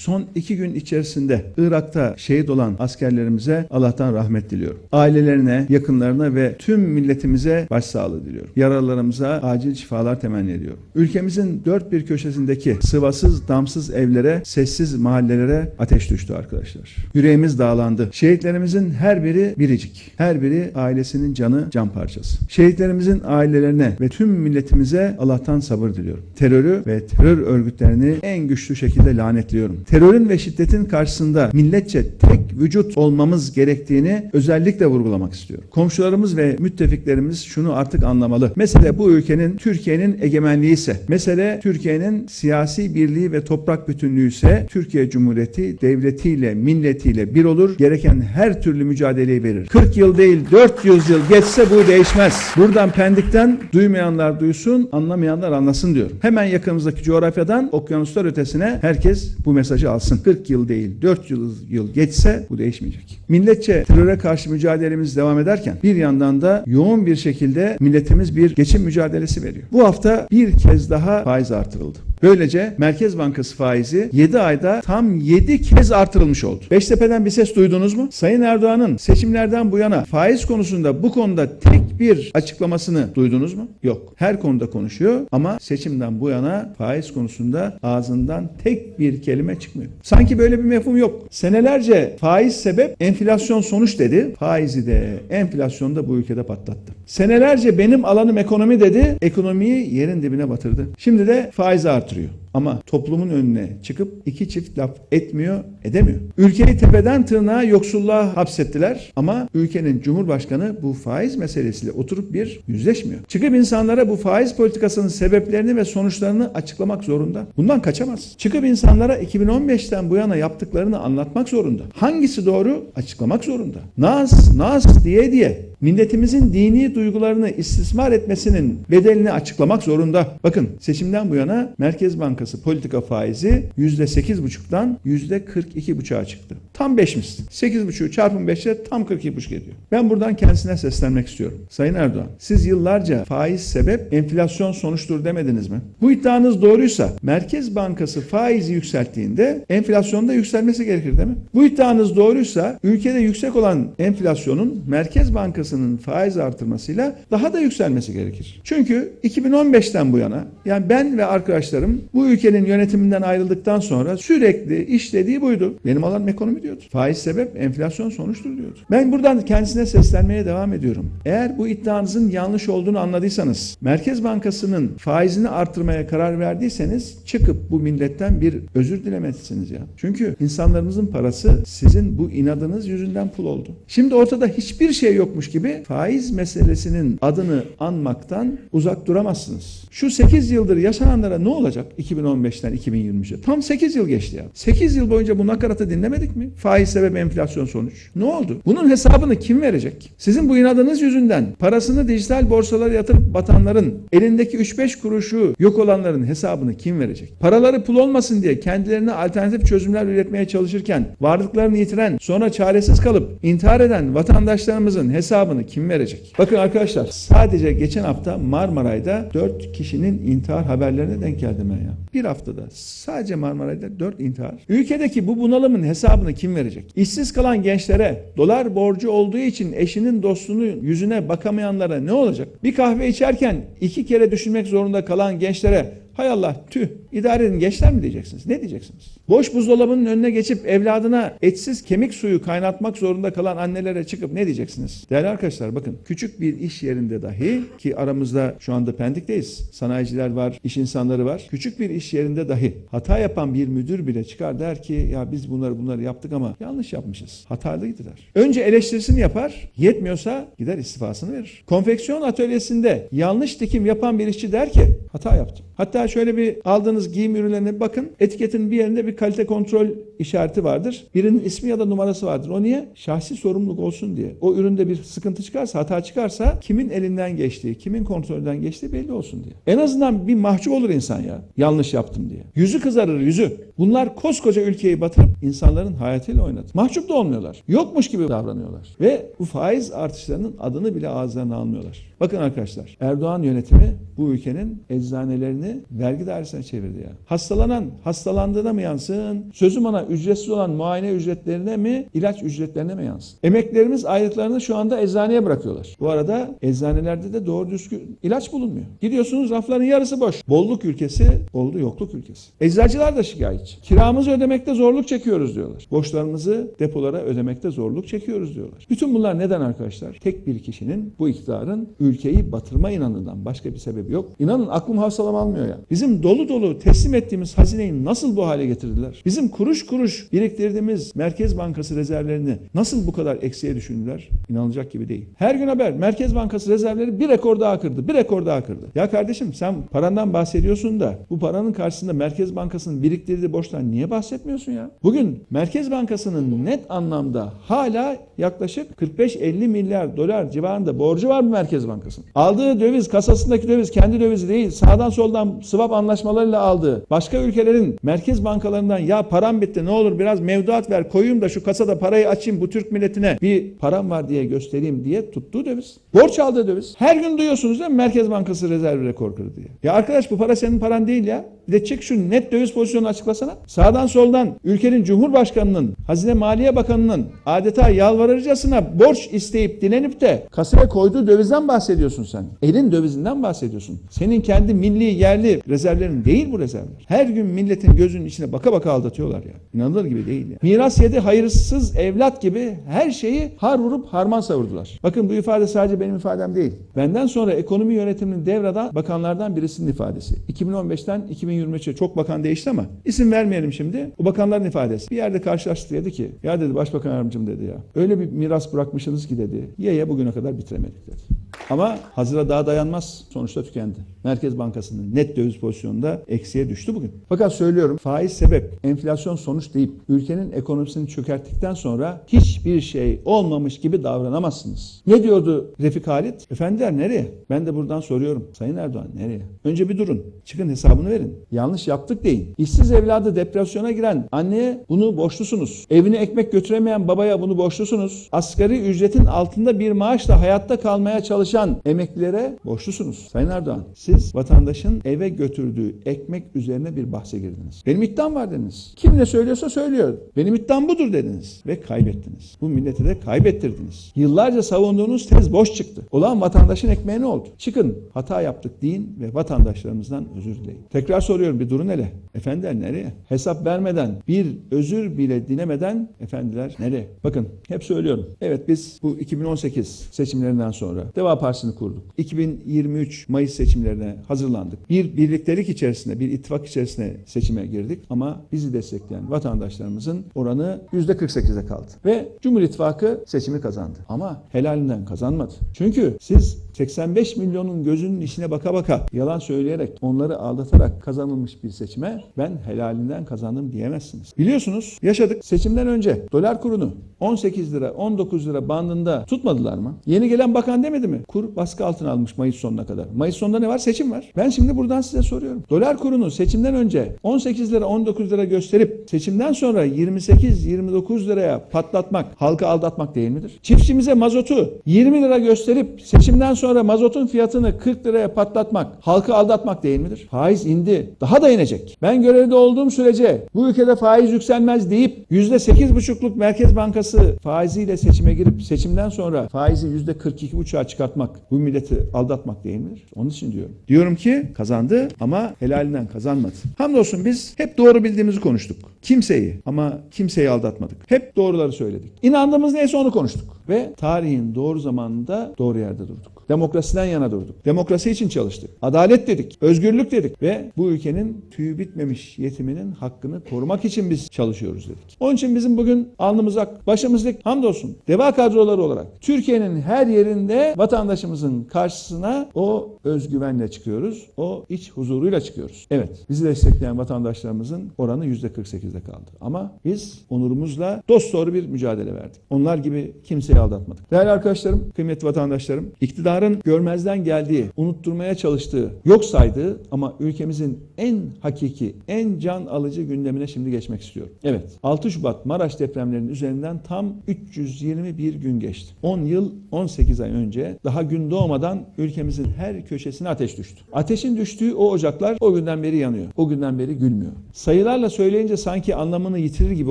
son iki gün içerisinde Irak'ta şehit olan askerlerimize Allah'tan rahmet diliyorum. Ailelerine, yakınlarına ve tüm milletimize başsağlığı diliyorum. Yaralılarımıza acil şifalar temenni ediyorum. Ülkemizin dört bir köşesindeki sıvasız, damsız evlere, sessiz mahallelere ateş düştü arkadaşlar. Yüreğimiz dağlandı. Şehitlerimizin her biri biricik. Her biri ailesinin canı, can parçası. Şehitlerimizin ailelerine ve tüm milletimize Allah'tan sabır diliyorum. Terörü ve terör örgütlerini en güçlü şekilde lanetliyorum. Terörün ve şiddetin karşısında milletçe tek vücut olmamız gerektiğini özellikle vurgulamak istiyorum. Komşularımız ve müttefiklerimiz şunu artık anlamalı. Mesele bu ülkenin Türkiye'nin egemenliği ise, mesele Türkiye'nin siyasi birliği ve toprak bütünlüğü ise Türkiye Cumhuriyeti devletiyle, milletiyle bir olur. Gereken her türlü mücadeleyi verir. 40 yıl değil 400 yıl geçse bu değişmez. Buradan Pendik'ten duymayanlar duysun, anlamayanlar anlasın diyorum. Hemen yakınımızdaki coğrafyadan okyanuslar ötesine herkes bu mesajı alsın. 40 yıl değil 4 yıl, yıl geçse bu değişmeyecek. Milletçe teröre karşı mücadelemiz devam ederken bir yandan da yoğun bir şekilde milletimiz bir geçim mücadelesi veriyor. Bu hafta bir kez daha faiz artırıldı. Böylece Merkez Bankası faizi 7 ayda tam 7 kez artırılmış oldu. Beştepe'den bir ses duydunuz mu? Sayın Erdoğan'ın seçimlerden bu yana faiz konusunda bu konuda tek bir açıklamasını duydunuz mu? Yok. Her konuda konuşuyor ama seçimden bu yana faiz konusunda ağzından tek bir kelime çıkmıyor. Sanki böyle bir mefhum yok. Senelerce faiz sebep, enflasyon sonuç dedi. Faizi de enflasyonu da bu ülkede patlattı. Senelerce benim alanım ekonomi dedi. Ekonomiyi yerin dibine batırdı. Şimdi de faizi idolatrio. Ama toplumun önüne çıkıp iki çift laf etmiyor, edemiyor. Ülkeyi tepeden tırnağa yoksulluğa hapsettiler ama ülkenin cumhurbaşkanı bu faiz meselesiyle oturup bir yüzleşmiyor. Çıkıp insanlara bu faiz politikasının sebeplerini ve sonuçlarını açıklamak zorunda. Bundan kaçamaz. Çıkıp insanlara 2015'ten bu yana yaptıklarını anlatmak zorunda. Hangisi doğru? Açıklamak zorunda. Naz, naz diye diye milletimizin dini duygularını istismar etmesinin bedelini açıklamak zorunda. Bakın seçimden bu yana Merkez Bankası politika faizi %8,5'dan %42,5'a çıktı. Tam 5 misli. 8,5'u çarpın 5'e tam 42,5 ediyor. Ben buradan kendisine seslenmek istiyorum. Sayın Erdoğan, siz yıllarca faiz sebep enflasyon sonuçtur demediniz mi? Bu iddianız doğruysa Merkez Bankası faizi yükselttiğinde enflasyonun da yükselmesi gerekir değil mi? Bu iddianız doğruysa ülkede yüksek olan enflasyonun Merkez Bankası'nın faiz artırmasıyla daha da yükselmesi gerekir. Çünkü 2015'ten bu yana yani ben ve arkadaşlarım bu ülkenin yönetiminden ayrıldıktan sonra sürekli işlediği buydu. Benim alanım ekonomi diyordu. Faiz sebep enflasyon sonuçtur diyordu. Ben buradan kendisine seslenmeye devam ediyorum. Eğer bu iddianızın yanlış olduğunu anladıysanız, Merkez Bankası'nın faizini artırmaya karar verdiyseniz çıkıp bu milletten bir özür dilemelisiniz ya. Çünkü insanlarımızın parası sizin bu inadınız yüzünden pul oldu. Şimdi ortada hiçbir şey yokmuş gibi faiz meselesinin adını anmaktan uzak duramazsınız. Şu 8 yıldır yaşananlara ne olacak 2015'ten 2023'e? Tam 8 yıl geçti ya. 8 yıl boyunca bu nakaratı dinlemedik mi? Faiz sebep enflasyon sonuç. Ne oldu? Bunun hesabını kim verecek? Sizin bu inadınız yüzünden parasını dijital borsalara yatırıp batanların elindeki 3-5 kuruşu yok olanların hesabını kim verecek? Paraları pul olmasın diye kendilerine alternatif çözümler üretmeye çalışırken varlıklarını yitiren sonra çaresiz kalıp intihar eden vatandaşlarımızın hesabını kim verecek? Bakın arkadaşlar sadece geçen hafta Marmaray'da 4 kişinin intihar haberlerine denk geldim ben ya. Bir haftada sadece Marmaray'da 4 intihar. Ülkedeki bu bunalımın hesabını kim verecek? İşsiz kalan gençlere, dolar borcu olduğu için eşinin dostunun yüzüne bakamayanlara ne olacak? Bir kahve içerken iki kere düşünmek zorunda kalan gençlere hay Allah tüh idare edin gençler mi diyeceksiniz? Ne diyeceksiniz? Boş buzdolabının önüne geçip evladına etsiz kemik suyu kaynatmak zorunda kalan annelere çıkıp ne diyeceksiniz? Değerli arkadaşlar bakın küçük bir iş yerinde dahi ki aramızda şu anda Pendik'teyiz. Sanayiciler var, iş insanları var. Küçük bir iş yerinde dahi hata yapan bir müdür bile çıkar der ki ya biz bunları bunları yaptık ama yanlış yapmışız. Hatalıydı der. Önce eleştirisini yapar. Yetmiyorsa gider istifasını verir. Konfeksiyon atölyesinde yanlış dikim yapan bir işçi der ki hata yaptım. Hatta şöyle bir aldığınız giyim ürünlerine bakın. Etiketin bir yerinde bir kalite kontrol işareti vardır. Birinin ismi ya da numarası vardır. O niye? Şahsi sorumluluk olsun diye. O üründe bir sıkıntı çıkarsa, hata çıkarsa kimin elinden geçtiği, kimin kontrolünden geçtiği belli olsun diye. En azından bir mahcup olur insan ya. Yanlış yaptım diye. Yüzü kızarır yüzü. Bunlar koskoca ülkeyi batırıp insanların hayatıyla oynadı. Mahcup da olmuyorlar. Yokmuş gibi davranıyorlar. Ve bu faiz artışlarının adını bile ağızlarına almıyorlar. Bakın arkadaşlar Erdoğan yönetimi bu ülkenin eczanelerini vergi dairesine çevirdi ya. Hastalanan hastalandığına mı yansın? Sözüm ona ücretsiz olan muayene ücretlerine mi, ilaç ücretlerine mi yansın? Emeklerimiz aylıklarını şu anda eczaneye bırakıyorlar. Bu arada eczanelerde de doğru düzgün ilaç bulunmuyor. Gidiyorsunuz rafların yarısı boş. Bolluk ülkesi oldu yokluk ülkesi. Eczacılar da şikayetçi. Kiramızı ödemekte zorluk çekiyoruz diyorlar. Borçlarımızı depolara ödemekte zorluk çekiyoruz diyorlar. Bütün bunlar neden arkadaşlar? Tek bir kişinin bu iktidarın ülkeyi batırma inanından başka bir sebebi yok. İnanın aklım hafsalam almıyor ya. Bizim dolu dolu teslim ettiğimiz hazineyi nasıl bu hale getirdiler? Bizim kuruş kuruş biriktirdiğimiz Merkez Bankası rezervlerini nasıl bu kadar eksiye düşündüler? İnanılacak gibi değil. Her gün haber Merkez Bankası rezervleri bir rekor daha kırdı. Bir rekor daha kırdı. Ya kardeşim sen parandan bahsediyorsun da bu paranın karşısında Merkez Bankası'nın biriktirdiği borçtan niye bahsetmiyorsun ya? Bugün Merkez Bankası'nın net anlamda hala yaklaşık 45-50 milyar dolar civarında borcu var mı Merkez Bankası'nın? Aldığı döviz, kasasındaki döviz kendi dövizi değil. Sağdan soldan swap anlaşmalarıyla aldığı. Başka ülkelerin merkez bankalarından ya param bitti ne olur biraz mevduat ver koyayım da şu kasada parayı açayım bu Türk milletine bir param var diye göstereyim diye tuttuğu döviz. Borç aldığı döviz. Her gün duyuyorsunuz değil mi Merkez Bankası rezervi rekor kırdı diye. Ya arkadaş bu para senin paran değil ya. Bir de çek şu net döviz pozisyonunu açıklasana. Sağdan soldan ülkenin Cumhurbaşkanı'nın, Hazine Maliye Bakanı'nın adeta yalvarırcasına borç isteyip dilenip de kasaya koyduğu dövizden bahsediyorsun sen. Elin dövizinden bahsediyorsun. Senin kendi milli yerli rezervlerin değil bu rezervler. Her gün milletin gözünün içine baka baka aldatıyorlar ya. İnanılır gibi değil ya. Miras yedi hayırsız evlat gibi her şeyi har vurup harman savurdular. Bakın bu ifade sadece benim ifadem değil. Benden sonra ekonomi yönetimini devreden bakanlardan birisinin ifadesi. 2015'ten 2023'e çok bakan değişti ama isim vermeyelim şimdi. O bakanların ifadesi. Bir yerde karşılaştık dedi ki ya dedi başbakan yardımcım dedi ya. Öyle bir miras bırakmışsınız ki dedi. Ye ye bugüne kadar bitiremedik dedi. Ama hazıra daha dayanmaz. Sonuçta tükendi. Merkez Bankası'nın net döviz pozisyonunda eksiye düştü bugün. Fakat söylüyorum faiz sebep, enflasyon sonuç deyip ülkenin ekonomisini çökerttikten sonra hiçbir şey olmamış gibi davranamazsınız. Ne diyordu Refik Halit? Efendiler nereye? Ben de buradan soruyorum. Sayın Erdoğan nereye? Önce bir durun. Çıkın hesabını verin. Yanlış yaptık deyin. İşsiz evladı depresyona giren anneye bunu borçlusunuz. Evine ekmek götüremeyen babaya bunu borçlusunuz. Asgari ücretin altında bir maaşla hayatta kalmaya çalışan emeklilere borçlusunuz. Sayın Erdoğan siz vatandaşın eve götürdüğü ekmek üzerine bir bahse girdiniz. Benim iddiam var dediniz. Kim ne söylüyorsa söylüyor. Benim iddiam budur dediniz. Ve kaybettiniz. Bu milleti de kaybettirdiniz. Yıllarca savunduğunuz tez boş çıktı. Olan vatandaşın ekmeği ne oldu? Çıkın hata yaptık deyin ve vatandaşlarımızdan özür dileyin. Tekrar soruyorum bir durun hele. Efendiler nereye? Hesap vermeden bir özür bile dilemeden efendiler nereye? Bakın hep söylüyorum. Evet biz bu 2018 seçimlerinden sonra Deva Partisi'ni kurduk. 2023 Mayıs seçimlerine hazırlandık. Bir birliktelik içerisinde, bir ittifak içerisinde seçime girdik ama bizi destekleyen vatandaşlarımızın oranı %48'e kaldı. Ve Cumhur İttifakı seçimi kazandı. Ama helalinden kazanmadı. Çünkü siz 85 milyonun gözünün içine baka baka yalan söyleyerek onları aldatarak kazanılmış bir seçime ben helalinden kazandım diyemezsiniz. Biliyorsunuz yaşadık seçimden önce dolar kurunu 18 lira 19 lira bandında tutmadılar mı? Yeni gelen bakan demedi mi? Kur baskı altına almış Mayıs sonuna kadar. Mayıs sonunda ne var? Seçim var. Ben şimdi buradan size soruyorum. Dolar kurunu seçimden önce 18 lira 19 lira gösterip seçimden sonra 28-29 liraya patlatmak, halkı aldatmak değil midir? Çiftçimize mazotu 20 lira gösterip seçimden sonra mazotun fiyatını 40 liraya patlatmak, halkı aldatmak değil midir? Faiz indi. Daha da inecek. Ben görevde olduğum sürece bu ülkede faiz yükselmez deyip %8,5'luk Merkez Bankası faiziyle seçime girip seçimden sonra faizi %42,5'a çıkartmak bu milleti aldatmak değil midir? Onun için diyorum. Diyorum ki kazandı ama helalinden kazanmadı. Hamdolsun biz hep doğru bildiğimizi konuştuk. Kimseyi ama kimseyi aldatmadık. Hep doğruları söyledik. İnandığımız neyse onu konuştuk. Ve tarihin doğru zamanında doğru yerde durduk. Demokrasiden yana durduk. Demokrasi için çalıştık. Adalet dedik. Özgürlük dedik. Ve bu ülkenin tüyü bitmemiş yetiminin hakkını korumak için biz çalışıyoruz dedik. Onun için bizim bugün alnımız ak, başımız dik hamdolsun. Deva kadroları olarak Türkiye'nin her yerinde vatandaşımızın karşısına o özgüvenle çıkıyoruz. O iç huzuruyla çıkıyoruz. Evet bizi destekleyen vatandaşlarımızın oranı %48'de kaldı. Ama biz onurumuzla dosdoğru bir mücadele verdik. Onlar gibi kimseyi aldatmadık. Değerli arkadaşlarım, kıymetli vatandaşlarım, iktidarın görmezden geldiği, unutturmaya çalıştığı, yok saydığı ama ülkemizin en hakiki, en can alıcı gündemine şimdi geçmek istiyorum. Evet, 6 Şubat Maraş depremlerinin üzerinden tam 321 gün geçti. 10 yıl 18 ay önce daha gün doğmadan ülkemizin her köşesine ateş düştü. Ateşin düştüğü o ocaklar o günden beri yanıyor. O günden beri gülmüyor. Sayılarla söyleyince sanki anlamını yitirir gibi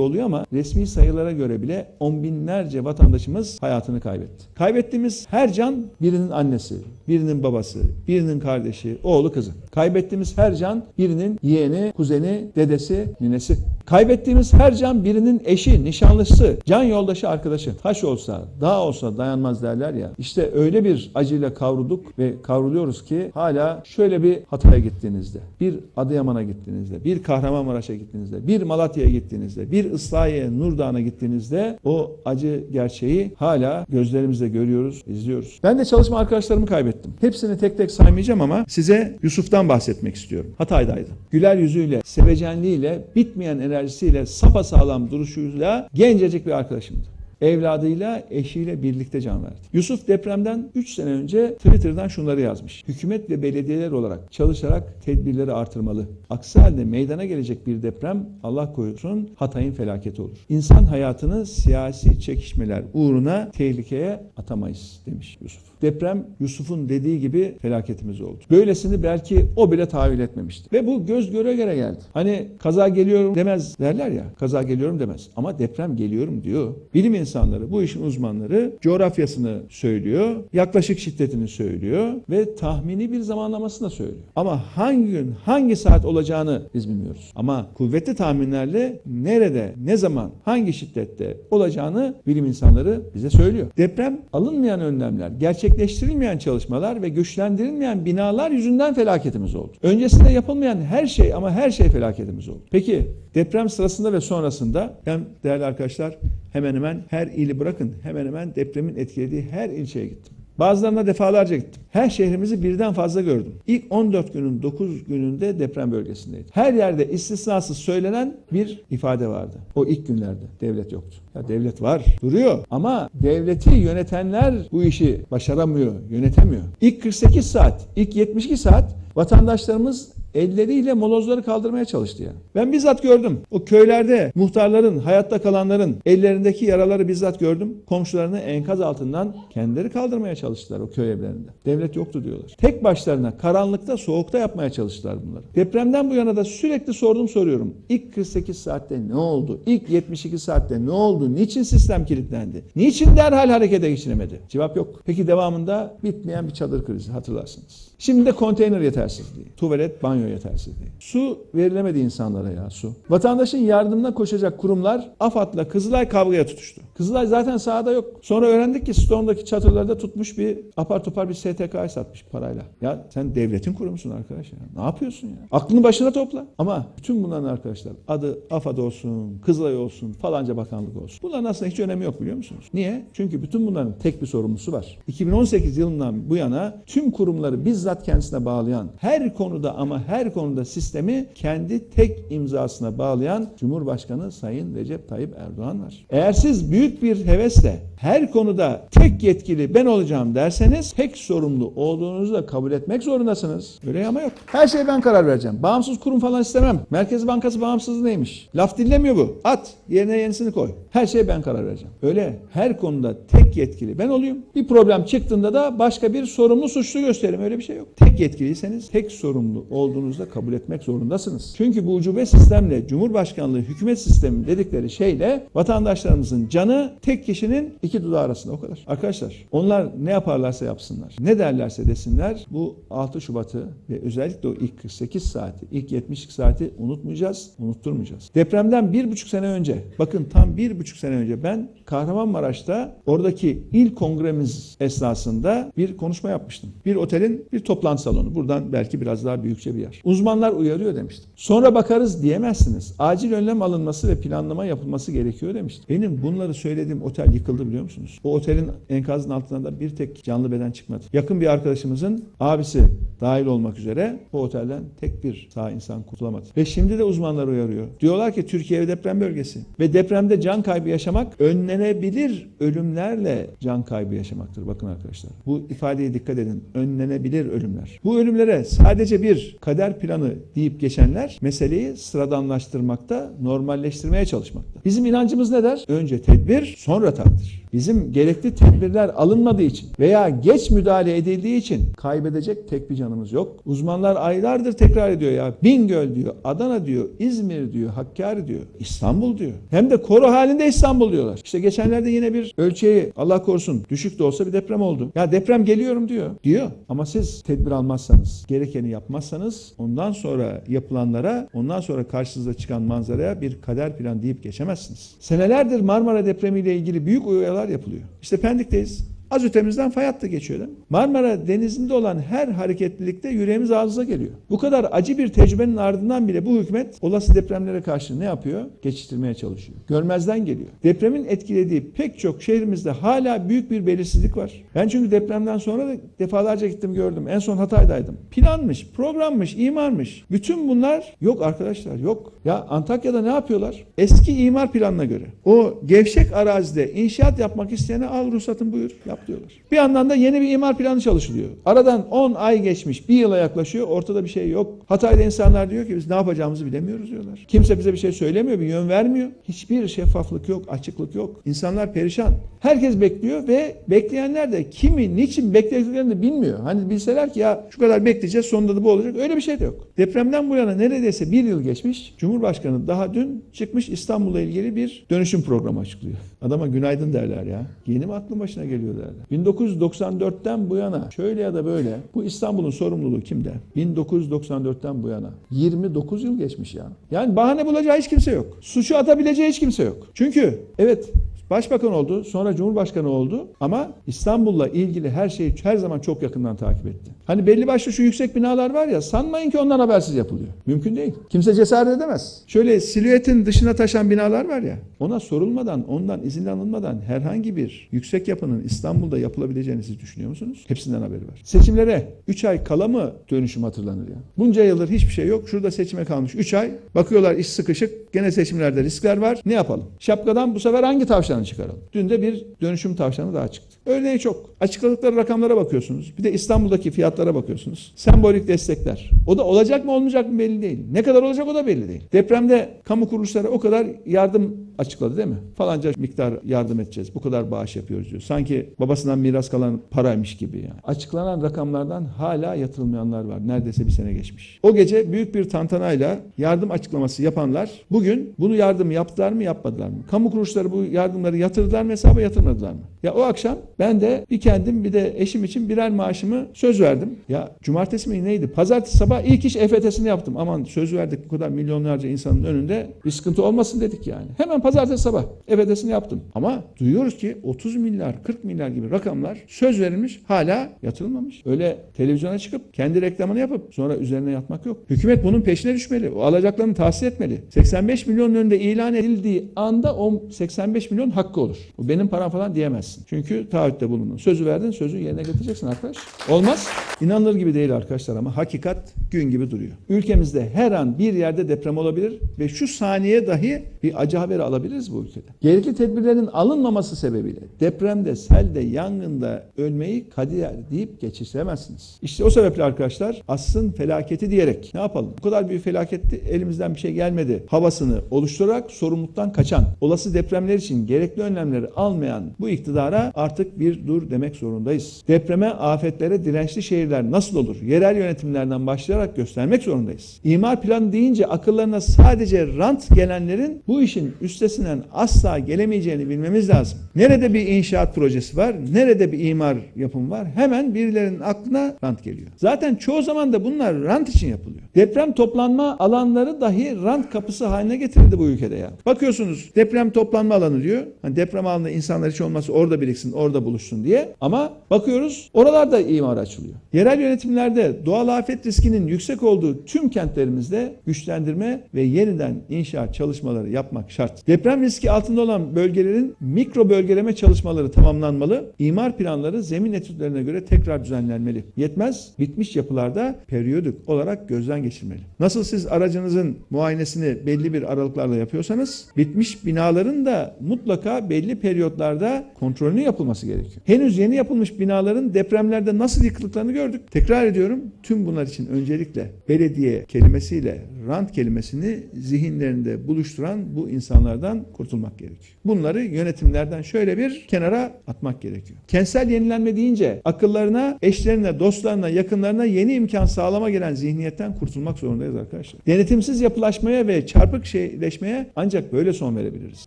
oluyor ama resmi sayılara göre bile on binlerce vatandaşımız hayatını kaybetti. Kaybettiğimiz her can birinin annesi, birinin babası, birinin kardeşi, oğlu kızı. Kaybettiğimiz her can birinin yeğeni, kuzeni, dedesi, ninesi. Kaybettiğimiz her can birinin eşi, nişanlısı, can yoldaşı, arkadaşı. Taş olsa, dağ olsa dayanmaz derler ya. İşte öyle bir acıyla kavrulduk ve kavruluyoruz ki hala şöyle bir Hatay'a gittiğinizde, bir Adıyaman'a gittiğinizde, bir Kahramanmaraş'a gittiğinizde, bir Malatya'ya gittiğinizde, bir Islahiye, Nurdağ'a gittiğinizde o acı gerçeği hala gözlerimizle görüyoruz, izliyoruz. Ben de çalışma arkadaşlarımı kaybettim. Hepsini tek tek saymayacağım ama size Yusuf'tan bahsetmek istiyorum. Hatay'daydı. Güler yüzüyle, sevecenliğiyle, bitmeyen enerjisiyle, sapasağlam duruşuyla gencecik bir arkadaşımdı evladıyla, eşiyle birlikte can verdi. Yusuf depremden 3 sene önce Twitter'dan şunları yazmış. Hükümet ve belediyeler olarak çalışarak tedbirleri artırmalı. Aksi halde meydana gelecek bir deprem Allah korusun Hatay'ın felaketi olur. İnsan hayatını siyasi çekişmeler uğruna tehlikeye atamayız demiş Yusuf. Deprem Yusuf'un dediği gibi felaketimiz oldu. Böylesini belki o bile tahayyül etmemişti. Ve bu göz göre göre geldi. Hani kaza geliyorum demez derler ya. Kaza geliyorum demez. Ama deprem geliyorum diyor. Bilim insanları, bu işin uzmanları coğrafyasını söylüyor, yaklaşık şiddetini söylüyor ve tahmini bir zamanlamasını da söylüyor. Ama hangi gün, hangi saat olacağını biz bilmiyoruz. Ama kuvvetli tahminlerle nerede, ne zaman, hangi şiddette olacağını bilim insanları bize söylüyor. Deprem alınmayan önlemler, gerçekleştirilmeyen çalışmalar ve güçlendirilmeyen binalar yüzünden felaketimiz oldu. Öncesinde yapılmayan her şey ama her şey felaketimiz oldu. Peki deprem sırasında ve sonrasında ben değerli arkadaşlar hemen hemen her ili bırakın hemen hemen depremin etkilediği her ilçeye gittim. Bazılarına defalarca gittim. Her şehrimizi birden fazla gördüm. İlk 14 günün 9 gününde deprem bölgesindeydim. Her yerde istisnasız söylenen bir ifade vardı. O ilk günlerde devlet yoktu. Ya devlet var, duruyor ama devleti yönetenler bu işi başaramıyor, yönetemiyor. İlk 48 saat, ilk 72 saat vatandaşlarımız elleriyle molozları kaldırmaya çalıştı yani. Ben bizzat gördüm. O köylerde muhtarların, hayatta kalanların ellerindeki yaraları bizzat gördüm. Komşularını enkaz altından kendileri kaldırmaya çalıştılar o köy evlerinde. Devlet yoktu diyorlar. Tek başlarına karanlıkta, soğukta yapmaya çalıştılar bunları. Depremden bu yana da sürekli sordum soruyorum. İlk 48 saatte ne oldu? İlk 72 saatte ne oldu? Niçin sistem kilitlendi? Niçin derhal harekete geçiremedi? Cevap yok. Peki devamında bitmeyen bir çadır krizi hatırlarsınız. Şimdi de konteyner yetersizliği, tuvalet, banyo yetersizliği. Su verilemedi insanlara ya su. Vatandaşın yardımına koşacak kurumlar AFAD'la Kızılay kavgaya tutuştu. Kızılay zaten sahada yok. Sonra öğrendik ki Stone'daki çadırlarda tutmuş bir apar topar bir STK'yı satmış parayla. Ya sen devletin kurumusun arkadaş ya. Ne yapıyorsun ya? Aklını başına topla. Ama bütün bunların arkadaşlar adı AFAD olsun, Kızılay olsun, falanca bakanlık olsun. Bunların aslında hiç önemi yok biliyor musunuz? Niye? Çünkü bütün bunların tek bir sorumlusu var. 2018 yılından bu yana tüm kurumları bizzat kendisine bağlayan, her konuda ama her konuda sistemi kendi tek imzasına bağlayan Cumhurbaşkanı Sayın Recep Tayyip Erdoğan var. Eğer siz büyük bir hevesle her konuda tek yetkili ben olacağım derseniz tek sorumlu olduğunuzu da kabul etmek zorundasınız. Öyle ama yok. Her şeye ben karar vereceğim. Bağımsız kurum falan istemem. Merkez Bankası bağımsız neymiş? Laf dinlemiyor bu. At. Yerine yenisini koy. Her şeye ben karar vereceğim. Öyle her konuda tek yetkili ben olayım. Bir problem çıktığında da başka bir sorumlu suçlu gösteririm. Öyle bir şey yok. Tek yetkiliyseniz tek sorumlu olduğunuzda kabul etmek zorundasınız. Çünkü bu ucube sistemle Cumhurbaşkanlığı hükümet sistemi dedikleri şeyle vatandaşlarımızın canı Tek kişinin iki dudağı arasında o kadar. Arkadaşlar onlar ne yaparlarsa yapsınlar. Ne derlerse desinler bu 6 Şubat'ı ve özellikle o ilk 48 saati, ilk 72 saati unutmayacağız, unutturmayacağız. Depremden bir buçuk sene önce, bakın tam bir buçuk sene önce ben Kahramanmaraş'ta oradaki il kongremiz esnasında bir konuşma yapmıştım. Bir otelin bir toplantı salonu. Buradan belki biraz daha büyükçe bir yer. Uzmanlar uyarıyor demiştim. Sonra bakarız diyemezsiniz. Acil önlem alınması ve planlama yapılması gerekiyor demiştim. Benim bunları söylediğim otel yıkıldı biliyor musunuz? O otelin enkazının altından da bir tek canlı beden çıkmadı. Yakın bir arkadaşımızın abisi dahil olmak üzere bu otelden tek bir sağ insan kurtulamadı. Ve şimdi de uzmanlar uyarıyor. Diyorlar ki Türkiye deprem bölgesi ve depremde can kaybı yaşamak önlenebilir ölümlerle can kaybı yaşamaktır. Bakın arkadaşlar. Bu ifadeye dikkat edin. Önlenebilir ölümler. Bu ölümlere sadece bir kader planı deyip geçenler meseleyi sıradanlaştırmakta, normalleştirmeye çalışmakta. Bizim inancımız ne der? Önce tedbir, sonra takdir. Bizim gerekli tedbirler alınmadığı için veya geç müdahale edildiği için kaybedecek tek bir canımız yok. Uzmanlar aylardır tekrar ediyor ya. Bingöl diyor, Adana diyor, İzmir diyor, Hakkari diyor, İstanbul diyor. Hem de koro halinde İstanbul diyorlar. İşte geçenlerde yine bir ölçeği Allah korusun düşük de olsa bir deprem oldu. Ya deprem geliyorum diyor. Diyor. Ama siz tedbir almazsanız, gerekeni yapmazsanız ondan sonra yapılanlara, ondan sonra karşınıza çıkan manzaraya bir kader plan deyip geçemezsiniz. Senelerdir Marmara depremiyle ilgili büyük uyarılar yapılıyor. İşte Pendik'teyiz. Az ötemizden fay hattı geçiyor değil mi? Marmara Denizi'nde olan her hareketlilikte yüreğimiz ağzımıza geliyor. Bu kadar acı bir tecrübenin ardından bile bu hükümet olası depremlere karşı ne yapıyor? Geçiştirmeye çalışıyor. Görmezden geliyor. Depremin etkilediği pek çok şehrimizde hala büyük bir belirsizlik var. Ben çünkü depremden sonra da defalarca gittim gördüm. En son Hatay'daydım. Planmış, programmış, imarmış. Bütün bunlar yok arkadaşlar yok. Ya Antakya'da ne yapıyorlar? Eski imar planına göre. O gevşek arazide inşaat yapmak isteyene al ruhsatın buyur yap diyorlar. Bir yandan da yeni bir imar planı çalışılıyor. Aradan 10 ay geçmiş, bir yıla yaklaşıyor. Ortada bir şey yok. Hatay'da insanlar diyor ki biz ne yapacağımızı bilemiyoruz diyorlar. Kimse bize bir şey söylemiyor, bir yön vermiyor. Hiçbir şeffaflık yok, açıklık yok. İnsanlar perişan. Herkes bekliyor ve bekleyenler de kimi, niçin beklediklerini de bilmiyor. Hani bilseler ki ya şu kadar bekleyeceğiz, sonunda da bu olacak. Öyle bir şey de yok. Depremden bu yana neredeyse bir yıl geçmiş. Cumhurbaşkanı daha dün çıkmış İstanbul'la ilgili bir dönüşüm programı açıklıyor. Adama günaydın derler ya. Yeni mi aklın başına geliyor derler. 1994'ten bu yana şöyle ya da böyle bu İstanbul'un sorumluluğu kimde? 1994'ten bu yana 29 yıl geçmiş ya. Yani bahane bulacağı hiç kimse yok. Suçu atabileceği hiç kimse yok. Çünkü evet Başbakan oldu, sonra Cumhurbaşkanı oldu ama İstanbul'la ilgili her şeyi her zaman çok yakından takip etti. Hani belli başlı şu yüksek binalar var ya sanmayın ki ondan habersiz yapılıyor. Mümkün değil. Kimse cesaret edemez. Şöyle silüetin dışına taşan binalar var ya ona sorulmadan, ondan izin alınmadan herhangi bir yüksek yapının İstanbul'da yapılabileceğini siz düşünüyor musunuz? Hepsinden haberi var. Seçimlere 3 ay kala mı dönüşüm hatırlanır ya? Bunca yıldır hiçbir şey yok. Şurada seçime kalmış 3 ay. Bakıyorlar iş sıkışık. Gene seçimlerde riskler var. Ne yapalım? Şapkadan bu sefer hangi tavşanı çıkaralım? Dün de bir dönüşüm tavşanı daha çıktı. Örneği çok. Açıkladıkları rakamlara bakıyorsunuz. Bir de İstanbul'daki fiyatlara bakıyorsunuz. Sembolik destekler. O da olacak mı olmayacak mı belli değil. Ne kadar olacak o da belli değil. Depremde kamu kuruluşları o kadar yardım açıkladı değil mi? Falanca miktar yardım edeceğiz. Bu kadar bağış yapıyoruz diyor. Sanki babasından miras kalan paraymış gibi yani. Açıklanan rakamlardan hala yatırılmayanlar var. Neredeyse bir sene geçmiş. O gece büyük bir tantanayla yardım açıklaması yapanlar bugün bunu yardım yaptılar mı yapmadılar mı? Kamu kuruluşları bu yardımları yatırdılar mı hesaba yatırmadılar mı? Ya o akşam ben de bir kendim bir de eşim için birer maaşımı söz verdim. Ya cumartesi mi neydi? Pazartesi sabah ilk iş EFT'sini yaptım. Aman söz verdik bu kadar milyonlarca insanın önünde bir sıkıntı olmasın dedik yani. Hemen pazartesi sabah EFT'sini yaptım. Ama duyuyoruz ki 30 milyar 40 milyar gibi rakamlar söz verilmiş hala yatırılmamış. Öyle televizyona çıkıp kendi reklamını yapıp sonra üzerine yatmak yok. Hükümet bunun peşine düşmeli. O alacaklarını tahsil etmeli. 85 milyonun önünde ilan edildiği anda o 85 milyon hakkı olur. Bu benim param falan diyemezsin. Çünkü taahhütte bulundun. Sözü verdin, sözü yerine getireceksin arkadaş. Olmaz. İnanılır gibi değil arkadaşlar ama hakikat gün gibi duruyor. Ülkemizde her an bir yerde deprem olabilir ve şu saniye dahi bir acı haberi alabiliriz bu ülkede. Gerekli tedbirlerin alınmaması sebebiyle depremde, selde, yangında ölmeyi kader deyip geçiştiremezsiniz. İşte o sebeple arkadaşlar asrın felaketi diyerek ne yapalım? Bu kadar büyük felaketti elimizden bir şey gelmedi havasını oluşturarak sorumluluktan kaçan, olası depremler için gerekli önlemleri almayan bu iktidara artık bir dur demek zorundayız. Depreme, afetlere dirençli şehirler nasıl olur? Yerel yönetimlerden başlayarak göstermek zorundayız. İmar planı deyince akıllarına sadece rant gelenlerin bu işin üstesinden asla gelemeyeceğini bilmemiz lazım. Nerede bir inşaat projesi var, nerede bir imar yapım var hemen birilerinin aklına rant geliyor. Zaten çoğu zaman da bunlar rant için yapılıyor. Deprem toplanma alanları dahi rant kapısı haline getirildi bu ülkede ya. Bakıyorsunuz deprem toplanma alanı diyor. Hani deprem alanında insanlar hiç olmazsa orada biriksin, orada buluşsun diye. Ama bakıyoruz oralarda imar açılıyor. Yerel yönetimlerde doğal afet riskinin yüksek olduğu tüm kentlerimizde güçlendirme ve yeniden inşaat çalışmaları yapmak şart. Deprem riski altında olan bölgelerin mikro bölgeleme çalışmaları tamamlanmalı. İmar planları zemin etütlerine göre tekrar düzenlenmeli. Yetmez, bitmiş yapılarda periyodik olarak gözden geçirmeli. Nasıl siz aracınızın muayenesini belli bir aralıklarla yapıyorsanız, bitmiş binaların da mutlaka belli periyotlarda kontrolünü yapılması gerekiyor. Henüz yeni yapılmış binaların depremlerde nasıl yıkıldıklarını gördük. Tekrar ediyorum, tüm bunlar için öncelikle belediye kelimesiyle rant kelimesini zihinlerinde buluşturan bu insanlardan kurtulmak gerekiyor. Bunları yönetimlerden şöyle bir kenara atmak gerekiyor. Kentsel yenilenme deyince akıllarına, eşlerine, dostlarına, yakınlarına yeni imkan sağlama gelen zihniyetten kurtulmak zorundayız arkadaşlar. Denetimsiz yapılaşmaya ve çarpık şeyleşmeye ancak böyle son verebiliriz.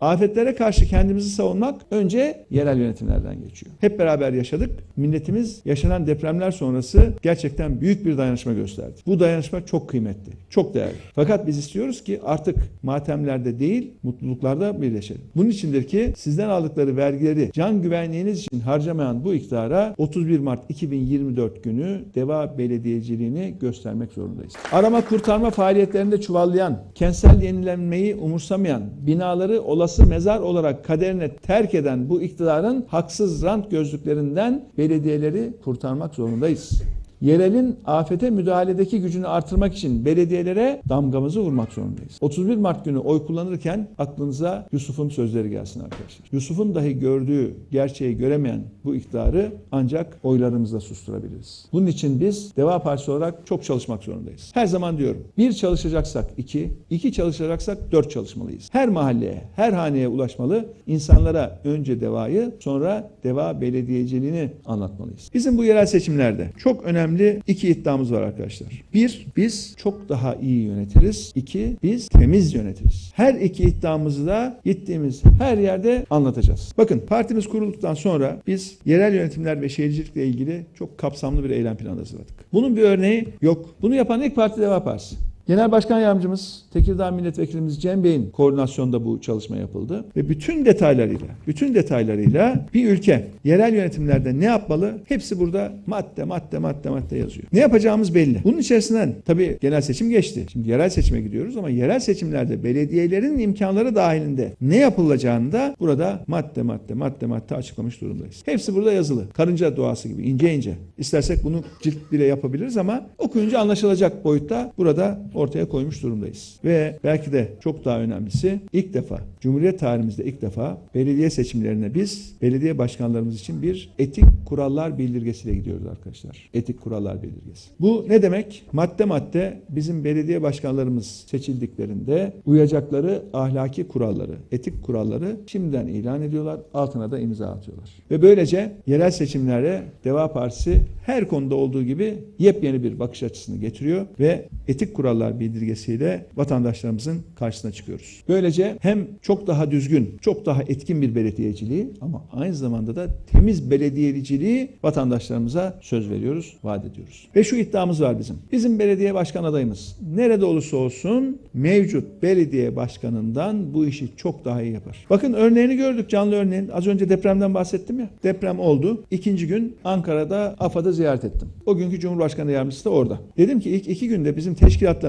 Afetlere karşı kendimizi savunmak önce yerel yönetimlerden geçiyor. Hep beraber yaşadık. Milletimiz yaşanan depremler sonrası gerçekten büyük bir dayanışma gösterdi. Bu dayanışma çok kıymetli, çok değerli. Fakat biz istiyoruz ki artık matemlerde değil, mutluluklarda birleşelim. Bunun içindir ki sizden aldıkları vergileri can güvenliğiniz için harcamayan bu iktidara 31 Mart 2024 günü DEVA belediyeciliğini göstermek zorundayız. Arama kurtarma faaliyetlerinde çuvallayan, kentsel yenilenmeyi umursamayan, binaları olası mezar olarak kaderine terk eden bu iktidarın haksız rant gözlüklerinden belediyeleri kurtarmak zorundayız. Yerelin afete müdahaledeki gücünü artırmak için belediyelere damgamızı vurmak zorundayız. 31 Mart günü oy kullanırken aklınıza Yusuf'un sözleri gelsin arkadaşlar. Yusuf'un dahi gördüğü gerçeği göremeyen bu iktidarı ancak oylarımızla susturabiliriz. Bunun için biz Deva Partisi olarak çok çalışmak zorundayız. Her zaman diyorum bir çalışacaksak iki, iki çalışacaksak dört çalışmalıyız. Her mahalleye, her haneye ulaşmalı, insanlara önce devayı sonra deva belediyeciliğini anlatmalıyız. Bizim bu yerel seçimlerde çok önemli iki iddiamız var arkadaşlar. Bir, biz çok daha iyi yönetiriz. İki, biz temiz yönetiriz. Her iki iddiamızı da gittiğimiz her yerde anlatacağız. Bakın partimiz kurulduktan sonra biz yerel yönetimler ve şehircilikle ilgili çok kapsamlı bir eylem planı hazırladık. Bunun bir örneği yok. Bunu yapan ilk parti Deva Partisi. Genel Başkan Yardımcımız Tekirdağ Milletvekilimiz Cem Bey'in koordinasyonda bu çalışma yapıldı. Ve bütün detaylarıyla, bütün detaylarıyla bir ülke yerel yönetimlerde ne yapmalı? Hepsi burada madde madde madde madde yazıyor. Ne yapacağımız belli. Bunun içerisinden tabii genel seçim geçti. Şimdi yerel seçime gidiyoruz ama yerel seçimlerde belediyelerin imkanları dahilinde ne yapılacağını da burada madde madde madde madde açıklamış durumdayız. Hepsi burada yazılı. Karınca doğası gibi ince ince. İstersek bunu cilt bile yapabiliriz ama okuyunca anlaşılacak boyutta burada ortaya koymuş durumdayız. Ve belki de çok daha önemlisi ilk defa Cumhuriyet tarihimizde ilk defa belediye seçimlerine biz belediye başkanlarımız için bir etik kurallar bildirgesiyle gidiyoruz arkadaşlar. Etik kurallar bildirgesi. Bu ne demek? Madde madde bizim belediye başkanlarımız seçildiklerinde uyacakları ahlaki kuralları, etik kuralları şimdiden ilan ediyorlar. Altına da imza atıyorlar. Ve böylece yerel seçimlere Deva Partisi her konuda olduğu gibi yepyeni bir bakış açısını getiriyor ve etik kurallar bildirgesiyle vatandaşlarımızın karşısına çıkıyoruz. Böylece hem çok daha düzgün, çok daha etkin bir belediyeciliği ama aynı zamanda da temiz belediyeciliği vatandaşlarımıza söz veriyoruz, vaat ediyoruz. Ve şu iddiamız var bizim. Bizim belediye başkan adayımız nerede olursa olsun mevcut belediye başkanından bu işi çok daha iyi yapar. Bakın örneğini gördük canlı örneğin. Az önce depremden bahsettim ya. Deprem oldu. İkinci gün Ankara'da AFAD'ı ziyaret ettim. O günkü Cumhurbaşkanı yardımcısı da orada. Dedim ki ilk iki günde bizim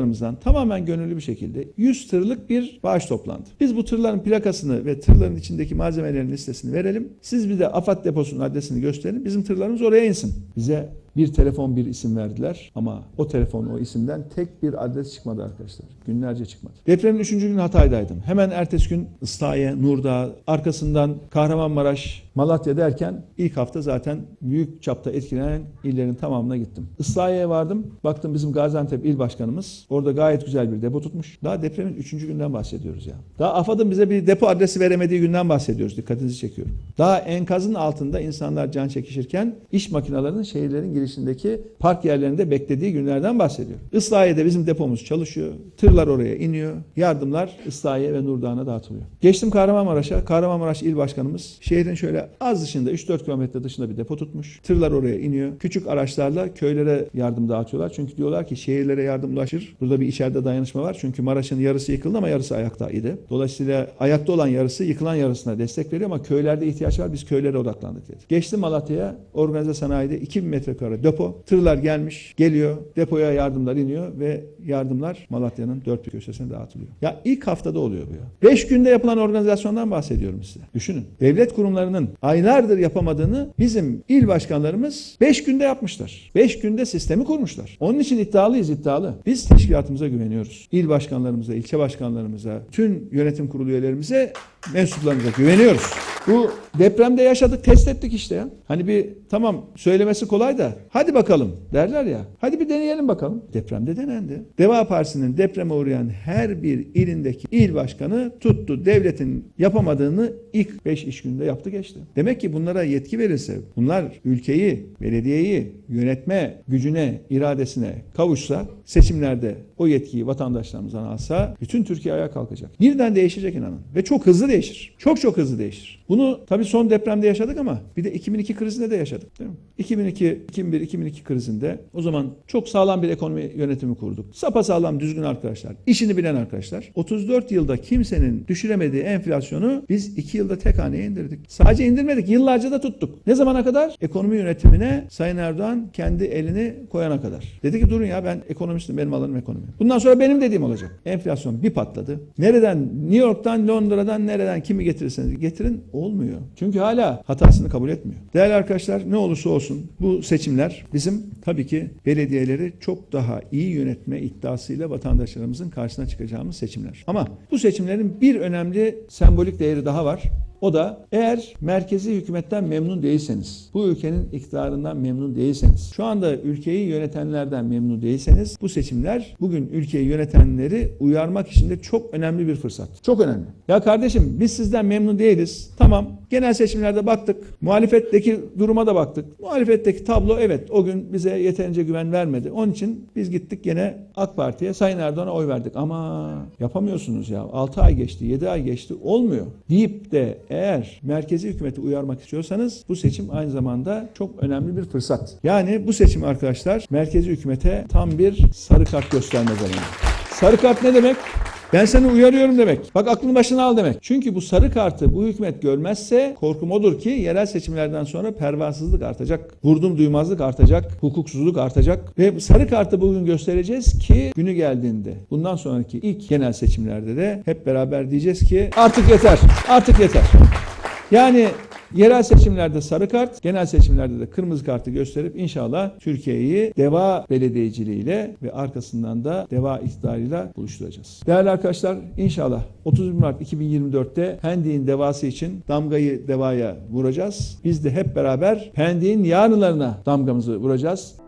teşkilatlarımızdan tamamen gönüllü bir şekilde 100 tırlık bir bağış toplandı. Biz bu tırların plakasını ve tırların içindeki malzemelerin listesini verelim. Siz bir de AFAD deposunun adresini gösterin. Bizim tırlarımız oraya insin. Bize bir telefon bir isim verdiler ama o telefon o isimden tek bir adres çıkmadı arkadaşlar. Günlerce çıkmadı. Depremin 3. günü Hatay'daydım. Hemen ertesi gün Islahiye, Nurdağ, arkasından Kahramanmaraş, Malatya derken ilk hafta zaten büyük çapta etkilenen illerin tamamına gittim. Islahiye'ye vardım. Baktım bizim Gaziantep il başkanımız orada gayet güzel bir depo tutmuş. Daha depremin 3. günden bahsediyoruz ya. Daha AFAD'ın bize bir depo adresi veremediği günden bahsediyoruz. Dikkatinizi çekiyorum. Daha enkazın altında insanlar can çekişirken iş makinelerinin şehirlerin girişindeki park yerlerinde beklediği günlerden bahsediyor. Islahiye'de bizim depomuz çalışıyor. Tırlar oraya iniyor. Yardımlar Islahiye ve Nurdağ'a dağıtılıyor. Geçtim Kahramanmaraş'a. Kahramanmaraş il başkanımız şehrin şöyle az dışında 3-4 kilometre dışında bir depo tutmuş. Tırlar oraya iniyor. Küçük araçlarla köylere yardım dağıtıyorlar. Çünkü diyorlar ki şehirlere yardım ulaşır. Burada bir içeride dayanışma var. Çünkü Maraş'ın yarısı yıkıldı ama yarısı ayaktaydı. Dolayısıyla ayakta olan yarısı yıkılan yarısına destek veriyor ama köylerde ihtiyaç var. Biz köylere odaklandık dedi. Geçtim Malatya'ya. Organize sanayide 2000 metrekare depo. Tırlar gelmiş, geliyor. Depoya yardımlar iniyor ve yardımlar Malatya'nın dört bir köşesine dağıtılıyor. Ya ilk haftada oluyor bu ya. 5 günde yapılan organizasyondan bahsediyorum size. Düşünün. Devlet kurumlarının aylardır yapamadığını bizim il başkanlarımız 5 günde yapmışlar. 5 günde sistemi kurmuşlar. Onun için iddialıyız iddialı. Biz teşkilatımıza güveniyoruz. İl başkanlarımıza, ilçe başkanlarımıza, tüm yönetim kurulu üyelerimize, mensuplarımıza güveniyoruz. Bu depremde yaşadık, test ettik işte ya. Hani bir tamam söylemesi kolay da hadi bakalım derler ya. Hadi bir deneyelim bakalım. Depremde denendi. Deva Partisi'nin depreme uğrayan her bir ilindeki il başkanı tuttu. Devletin yapamadığını ilk 5 iş günde yaptı geçti. Demek ki bunlara yetki verilse, bunlar ülkeyi, belediyeyi yönetme gücüne, iradesine kavuşsa, seçimlerde o yetkiyi vatandaşlarımızdan alsa bütün Türkiye ayağa kalkacak. Birden değişecek inanın. Ve çok hızlı değişir. Çok çok hızlı değişir. Bunu tabii son depremde yaşadık ama bir de 2002 krizinde de yaşadık. Değil mi? 2002, 2001, 2002 krizinde o zaman çok sağlam bir ekonomi yönetimi kurduk. Sapa sağlam düzgün arkadaşlar. işini bilen arkadaşlar. 34 yılda kimsenin düşüremediği enflasyonu biz 2 yılda tek haneye indirdik. Sadece indirmedik. Yıllarca da tuttuk. Ne zamana kadar? Ekonomi yönetimine Sayın Erdoğan kendi elini koyana kadar. Dedi ki durun ya ben ekonomistim benim alanım ekonomi. Bundan sonra benim dediğim olacak. Enflasyon bir patladı. Nereden? New York'tan, Londra'dan nereden kimi getirirseniz getirin olmuyor. Çünkü hala hatasını kabul etmiyor. Değerli arkadaşlar ne olursa olsun bu seçimler bizim tabii ki belediyeleri çok daha iyi yönetme iddiasıyla vatandaşlarımızın karşısına çıkacağımız seçimler. Ama bu seçimlerin bir önemli sembolik değeri daha var. O da eğer merkezi hükümetten memnun değilseniz, bu ülkenin iktidarından memnun değilseniz, şu anda ülkeyi yönetenlerden memnun değilseniz bu seçimler bugün ülkeyi yönetenleri uyarmak için de çok önemli bir fırsat. Çok önemli. Ya kardeşim biz sizden memnun değiliz. Tamam genel seçimlerde baktık. Muhalefetteki duruma da baktık. Muhalefetteki tablo evet o gün bize yeterince güven vermedi. Onun için biz gittik gene AK Parti'ye Sayın Erdoğan'a oy verdik. Ama yapamıyorsunuz ya. 6 ay geçti, 7 ay geçti. Olmuyor. Deyip de eğer merkezi hükümeti uyarmak istiyorsanız bu seçim aynı zamanda çok önemli bir fırsat. Yani bu seçim arkadaşlar merkezi hükümete tam bir sarı kart gösterme zamanı. Sarı kart ne demek? Ben seni uyarıyorum demek. Bak aklını başına al demek. Çünkü bu sarı kartı bu hükümet görmezse korkum odur ki yerel seçimlerden sonra pervasızlık artacak. Vurdum duymazlık artacak. Hukuksuzluk artacak. Ve sarı kartı bugün göstereceğiz ki günü geldiğinde bundan sonraki ilk genel seçimlerde de hep beraber diyeceğiz ki artık yeter. Artık yeter. Yani yerel seçimlerde sarı kart, genel seçimlerde de kırmızı kartı gösterip inşallah Türkiye'yi DEVA belediyeciliğiyle ve arkasından da DEVA iktidarıyla buluşturacağız. Değerli arkadaşlar inşallah 31 Mart 2024'te Pendik'in devası için damgayı DEVA'ya vuracağız. Biz de hep beraber Pendik'in yarınlarına damgamızı vuracağız.